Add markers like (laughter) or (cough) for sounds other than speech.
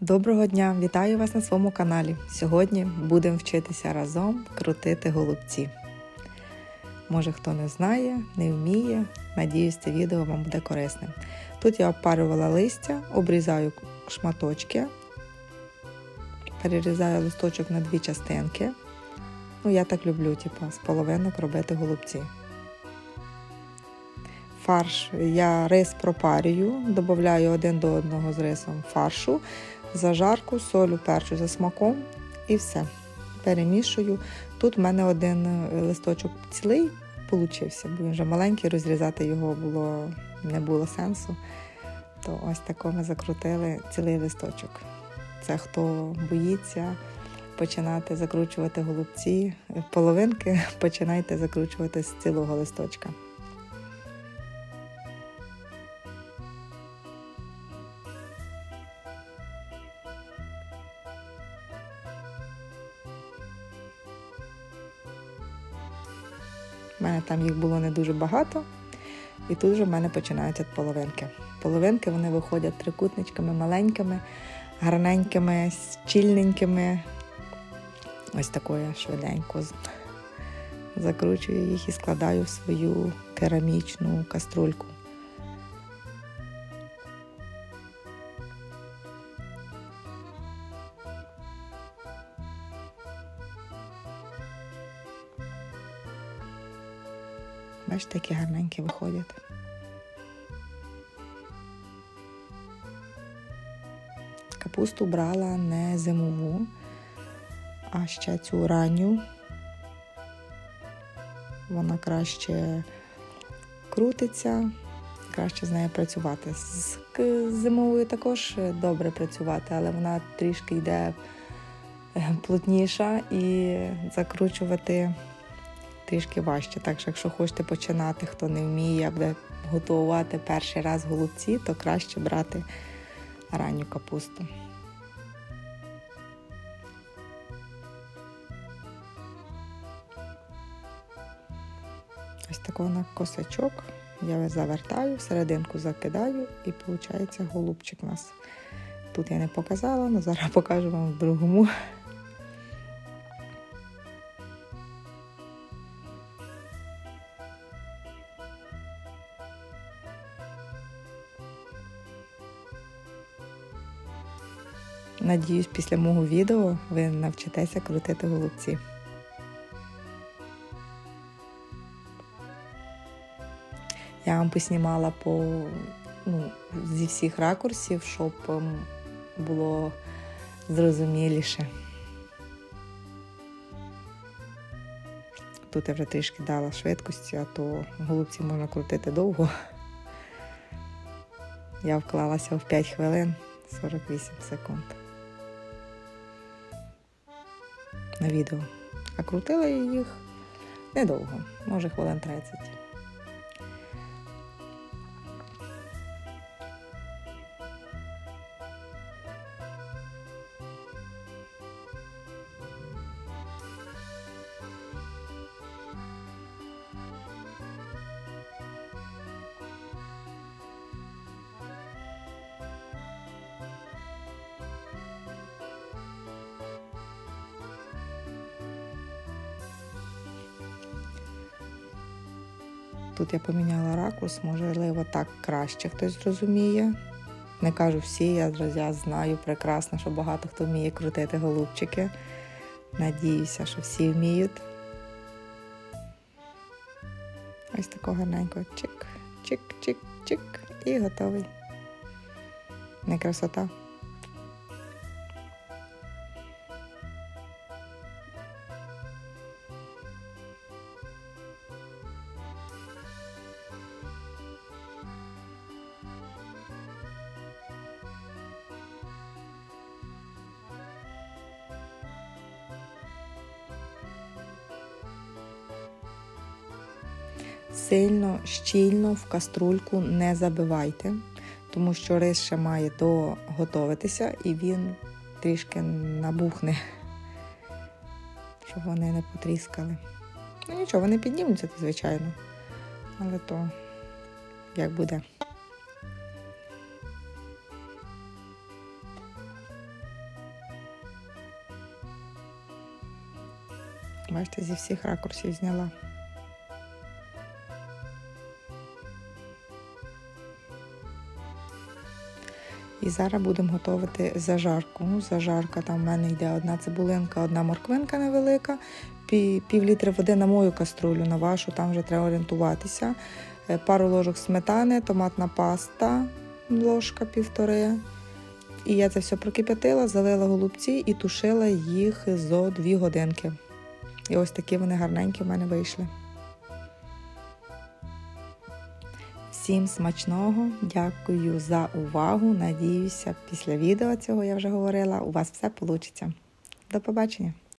Доброго дня! Вітаю вас на своєму каналі. Сьогодні будемо вчитися разом крутити голубці. Може хто не знає, не вміє. Надіюсь, це відео вам буде корисним. Тут я опарювала листя, обрізаю шматочки, перерізаю листочок на дві частинки. Ну, я так люблю, типу, з половинок робити голубці. Фарш я рис пропарюю, додаю один до одного з рисом фаршу, зажарку, солю, перчу за смаком і все. Перемішую. Тут в мене один листочок цілий получився, бо він вже маленький, розрізати його було, не було сенсу. То ось тако ми закрутили цілий листочок. Це хто боїться починати закручувати голубці, половинки (laughs) починайте закручувати з цілого листочка. Мене там їх було не дуже багато, і тут вже в мене починаються половинки. Половинки вони виходять трикутничками маленькими, гарненькими, щільненькими. Ось такою швиденько закручую їх і складаю в свою керамічну каструльку. Бачите, які гарненькі виходять. Капусту брала не зимову, а ще цю ранню. Вона краще крутиться, краще з нею працювати. З зимовою також добре працювати, але вона трішки йде плотніша і закручувати трішки важче. Так що, якщо хочете починати, хто не вміє, буде готувати перший раз голубці, то краще брати ранню капусту. Ось такого на косачок я завертаю, серединку закидаю і виходить голубчик у нас. Тут я не показала, але зараз покажу вам в другому. Надіюсь, після мого відео ви навчитеся крутити голубці. Я вам поснімала по, ну, зі всіх ракурсів, щоб було зрозуміліше. Тут я вже трішки дала швидкості, а то голубці можна крутити довго. Я вклалася в 5 хвилин 48 секунд. На відео. А крутила я їх недовго, може хвилин 30. Тут я поміняла ракурс, можливо, так краще хтось зрозуміє. Не кажу всі, я, я знаю прекрасно, що багато хто вміє крутити голубчики. Надіюся, що всі вміють. Ось такого гарненького чик, чик, чик, чик і готовий. Не красота. сильно щільно в каструльку не забивайте, тому що рис ще має доготовитися і він трішки набухне, щоб вони не потріскали. Ну нічого, вони піднімуться, звичайно. Але то як буде. Бачите, зі всіх ракурсів зняла. І зараз будемо готувати зажарку. Ну, Зажарка там в мене йде одна цибулинка, одна морквинка невелика, пів, літри води на мою каструлю, на вашу, там вже треба орієнтуватися. Е, Пару ложок сметани, томатна паста, ложка півтори. І я це все прокип'ятила, залила голубці і тушила їх зо дві годинки. І ось такі вони гарненькі в мене вийшли. Всім смачного, дякую за увагу. Надіюся, після відео цього я вже говорила, у вас все вийде. До побачення!